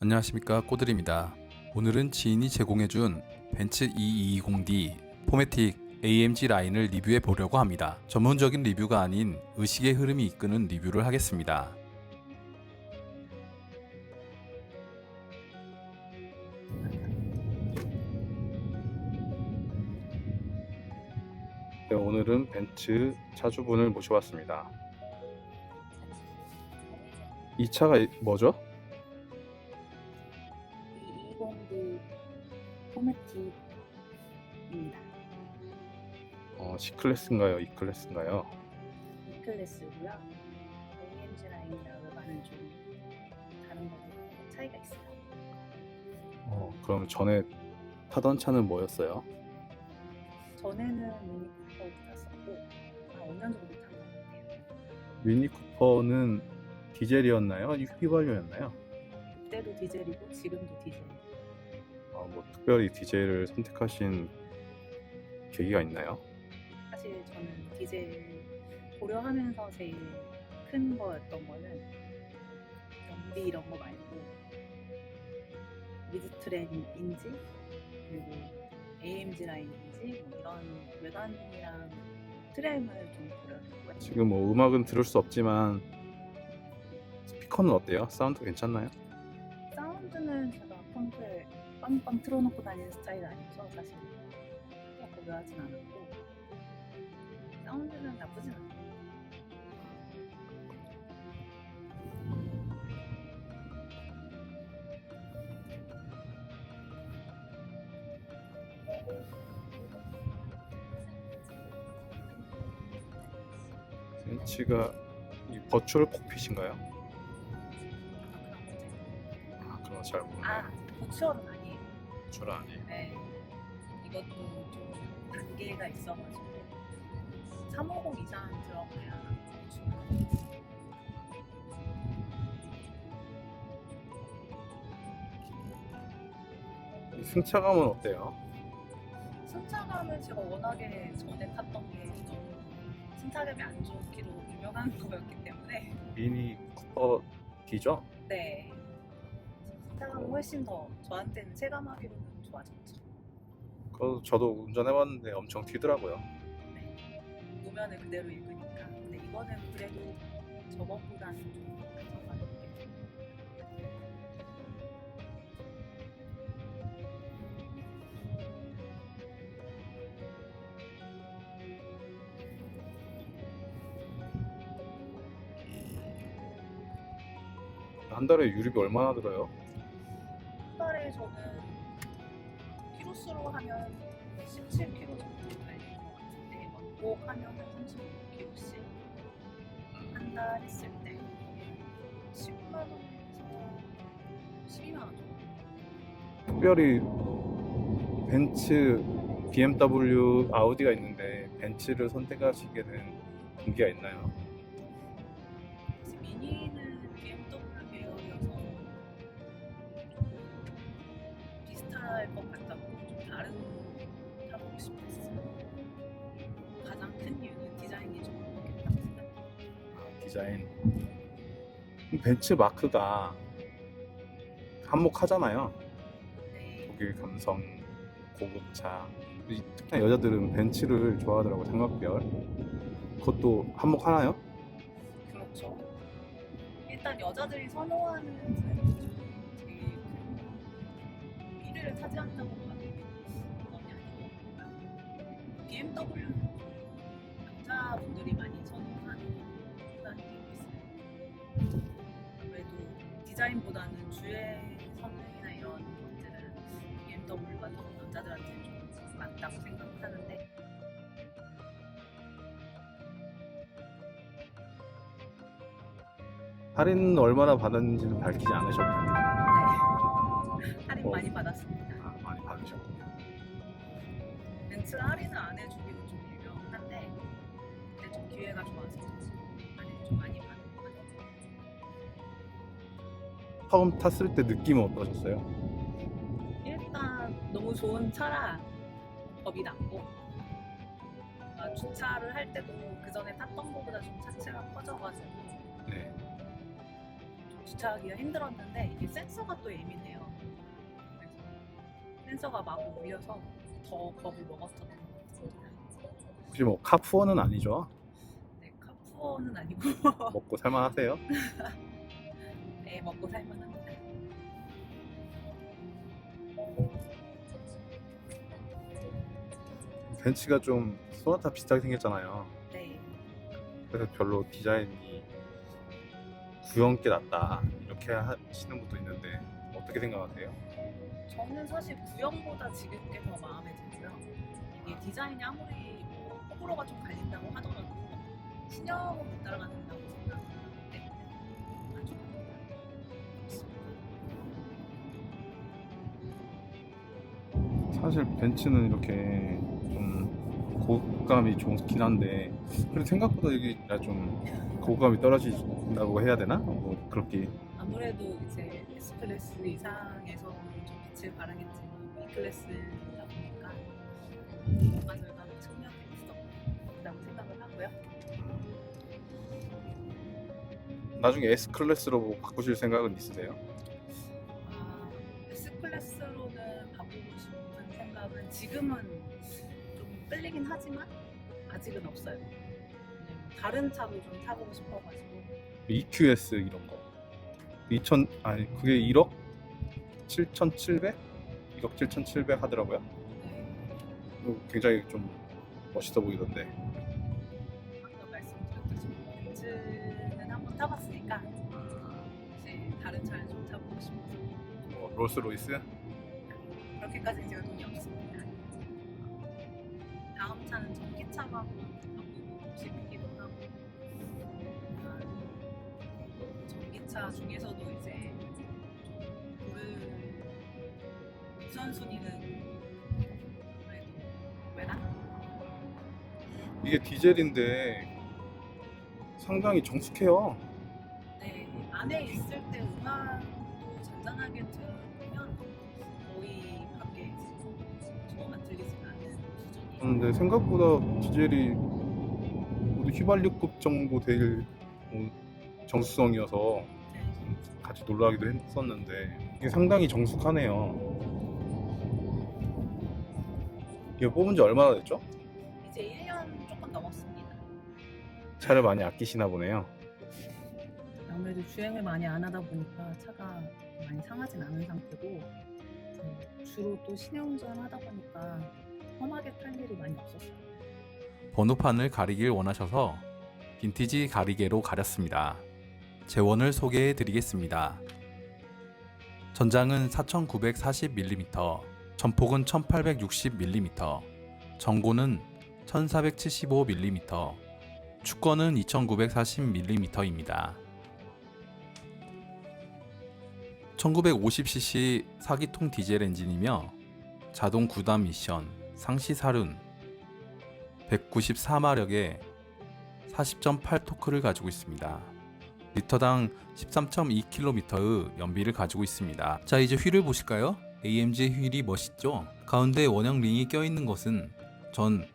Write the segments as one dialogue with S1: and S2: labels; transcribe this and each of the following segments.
S1: 안녕하십니까 꼬들입니다. 오늘은 지인이 제공해준 벤츠 220D 포매틱 AMG 라인을 리뷰해 보려고 합니다. 전문적인 리뷰가 아닌 의식의 흐름이 이끄는 리뷰를 하겠습니다. 네, 오늘은 벤츠 차주분을 모셔왔습니다. 이 차가 뭐죠?
S2: 포매틱입니다.
S1: 어, C클래스인가요? E클래스인가요?
S2: E클래스고요. AMG 라인이라고 많은 좀 다른 거고 차이가 있어요.
S1: 어, 그럼 전에 타던 차는 뭐였어요?
S2: 전에는 미니쿠퍼 탔었고 한 5년 정도 탄 것 같아요.
S1: 미니 쿠퍼는 디젤이었나요? 휘발유였나요?
S2: 그때도 디젤이고 지금도 디젤.
S1: 아, 뭐 특별히 디젤을 선택하신 계기가 있나요?
S2: 사실 저는 디젤 고려하면서 제일 큰 거였던 거는 연비 이런 거 말고 미드트렌인지 그리고 AMG 라인인지 뭐 이런 외관이랑 트램을 좀 고려했고요.
S1: 지금 뭐 음악은 들을 수 없지만 스피커는 어때요? 사운드 괜찮나요?
S2: 사운드는 빵빵 틀어놓고 다니는 스타일 아니어서 사실 고려하진 않았고 사운드는 나쁘진 않아요.
S1: 벤츠가 이 버추얼 콕핏인가요? 아, 그런 거잘 모르네요.
S2: 아, 고추얼은 아니에요.
S1: 버추얼 아니에요.
S2: 네. 이것도 좀 단계가 있어가지고 350 이상 들어가야 고추얼.
S1: 이 승차감은 어때요?
S2: 승차감은 제가 워낙에 전에 탔던 게 좀 승차감이 안 좋기로 유명한 거였기 때문에
S1: 미니 쿠퍼 D죠?
S2: 네. 승차감은 훨씬 더 저한테는 체감하기로는 좋아졌죠.
S1: 그 저도 운전해봤는데 엄청 튀더라고요.
S2: 네. 노면을 그대로 읽으니까. 근데 이거는 그래도 저번보다는 좀 안정감이 있게
S1: 한 달에 유류비 얼마나 들어요?
S2: 한 달에 저는 키로수로 하면 17kg 정도 달리는 것 같은데 왕복하면 35kg씩 한 달 했을 때 10만 원에서 12만 원 정도.
S1: 특별히 벤츠, BMW, 아우디가 있는데 벤츠를 선택하시게 된 동기가 있나요?
S2: 디자인.
S1: 그럼 벤츠 마크가 한몫하잖아요.
S2: 네.
S1: 독일 감성, 고급차. 이- 특히나 여자들은 벤츠를 좋아하더라고요, 삼각별. 그것도 한몫하나요?
S2: 그렇죠. 일단 여자들이 선호하는 제일 큰 1위를 차지한다고 그건 아니고 BMW 생각하는데
S1: 할인 얼마나 받았는지는 밝히지 않으셨군요.
S2: 네. 할인
S1: 어.
S2: 많이 받았습니다.
S1: 아, 많이 받으셨군요.
S2: 벤츠가 할인을 안 해주기는 좀 유명한데 근데 좀 기회가 좋아서 할인 좀 많이 받는 것 같아요.
S1: 처음 탔을 때 느낌은 어떠셨어요?
S2: 일단 너무 좋은 차라 겁이 났고 아, 주차를 할 때도 그 전에 탔던 거보다 좀 차체가 커져가지고
S1: 네.
S2: 좀 주차하기가 힘들었는데 이게 센서가 또 예민해요. 그래서 센서가 마구 울려서 더 겁을 먹었던 것 같습니다.
S3: 혹시 뭐 카푸어는 아니죠?
S2: 네, 카푸어는 아니고
S3: 먹고 살만하세요?
S2: 네, 먹고 살만합니다.
S3: 벤츠가 좀 소나타 비슷하게 생겼잖아요.
S2: 네,
S3: 그래서 별로 디자인이 구형께 낫다 이렇게 하시는 분도 있는데 어떻게 생각하세요?
S2: 저는 사실 구형보다 지금 게 더 마음에 들고요. 이게 디자인이 아무리 뭐 호불호가 좀 갈린다고 하더라도 신형은 못 따라간다고 만족합니다.
S3: 사실 벤츠는 이렇게 좀 고감이 좋긴 한데 그래도 생각보다 이게 좀 고감이 떨어진다고 해야 되나? 뭐 그렇게
S2: 아무래도 이제 S 클래스 이상에서 좀 빛을 발하겠지만 E 클래스다 보니까 뭔가 절감의 측면이 있었다고 생각을 하고요.
S3: 나중에 S 클래스로 뭐 바꾸실 생각은 있으세요?
S2: 하지만 아직은 없어요. 왜냐면 다른 차도 좀 타보고 싶어가지고
S3: EQS 이런 거 2000 아니 그게 1억 7,700? 1억 7,700 하더라고요.
S2: 네,
S3: 그거 굉장히 좀 멋있어 보이던데
S2: 아까 말씀드렸듯이 벤츠는 한번 타봤으니까 이제 다른 차를 좀 타보고 싶어서
S3: 뭐 롤스로이스
S2: 그렇게까지 없 바꾸고 싶기도 하고 아, 전기차 중에서도 이제 좀 고를 우선순위는 그래도 외관?
S3: 이게 디젤인데 상당히 정숙해요.
S2: 네, 안에 있을 때 음악도 잔잔하게 틀
S3: 근데 생각보다 디젤이 모두 휘발유급 정도 될 어, 정수성이어서
S2: 네.
S3: 같이 놀라기도 했었는데 이게 상당히 정숙하네요. 이거 뽑은 지 얼마나 됐죠?
S2: 이제 1년 조금 넘었습니다.
S3: 차를 많이 아끼시나 보네요.
S2: 아무래도 주행을 많이 안 하다 보니까 차가 많이 상하진 않은 상태고 이제 주로 또 신형운전 하다 보니까 험하게 탈 일이 많이 없었어요.
S1: 번호판을 가리길 원하셔서 빈티지 가리개로 가렸습니다. 재원을 소개해 드리겠습니다. 전장은 4940mm, 전폭은 1860mm, 전고는 1475mm, 축거는 2940mm입니다. 1950cc 4기통 디젤 엔진이며 자동 9단 미션, 상시 살운, 194마력의 40.8 토크를 가지고 있습니다. 리터당 13.2km의 연비를 가지고 있습니다. 자 이제 휠을 보실까요? AMG 휠이 멋있죠? 가운데 원형 링이 껴있는 것은 전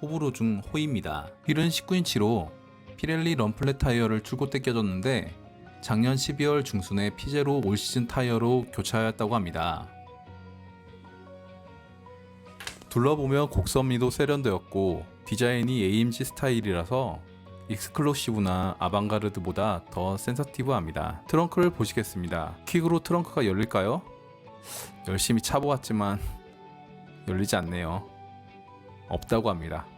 S1: 호불호 중 호입니다. 휠은 19인치로 피렐리 럼플렛 타이어를 줄곧 떼껴졌는데 작년 12월 중순에 피제로 올 시즌 타이어로 교체하였다고 합니다. 둘러보면 곡선미도 세련되었고 디자인이 AMG 스타일이라서 익스클로시브나 아방가르드보다 더 센서티브합니다. 트렁크를 보시겠습니다. 킥으로 트렁크가 열릴까요? 열심히 차보았지만 열리지 않네요. 없다고 합니다.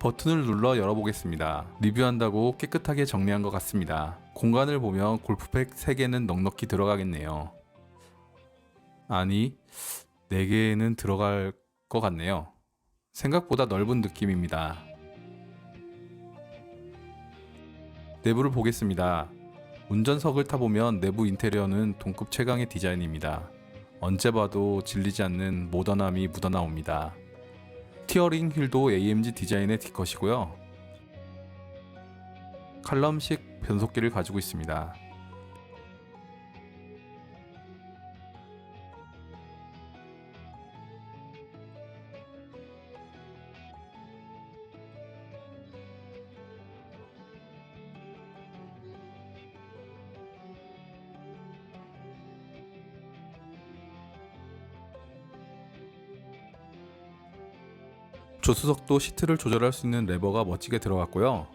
S1: 버튼을 눌러 열어보겠습니다. 리뷰한다고 깨끗하게 정리한 것 같습니다. 공간을 보면 골프백 3개는 넉넉히 들어가겠네요. 아니, 4개는 들어갈 것 같네요. 생각보다 넓은 느낌입니다. 내부를 보겠습니다. 운전석을 타보면 내부 인테리어는 동급 최강의 디자인입니다. 언제 봐도 질리지 않는 모던함이 묻어나옵니다. 티어링 휠도 AMG 디자인의 D컷이고요. 칼럼식 변속기를 가지고 있습니다. 조수석도 시트를 조절할 수 있는 레버가 멋지게 들어갔고요.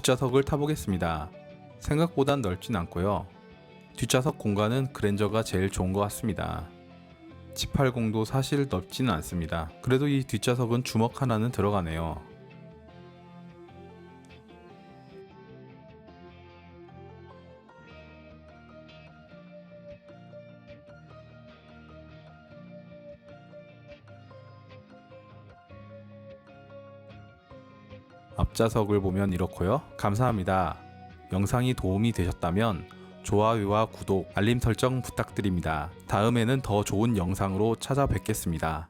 S1: 뒷좌석을 타보겠습니다. 생각보단 넓진 않고요. 뒷좌석 공간은 그랜저가 제일 좋은 것 같습니다. G80도 사실 넓지는 않습니다. 그래도 이 뒷좌석은 주먹 하나는 들어가네요. 앞좌석을 보면 이렇고요. 감사합니다. 영상이 도움이 되셨다면 좋아요와 구독, 알림 설정 부탁드립니다. 다음에는 더 좋은 영상으로 찾아뵙겠습니다.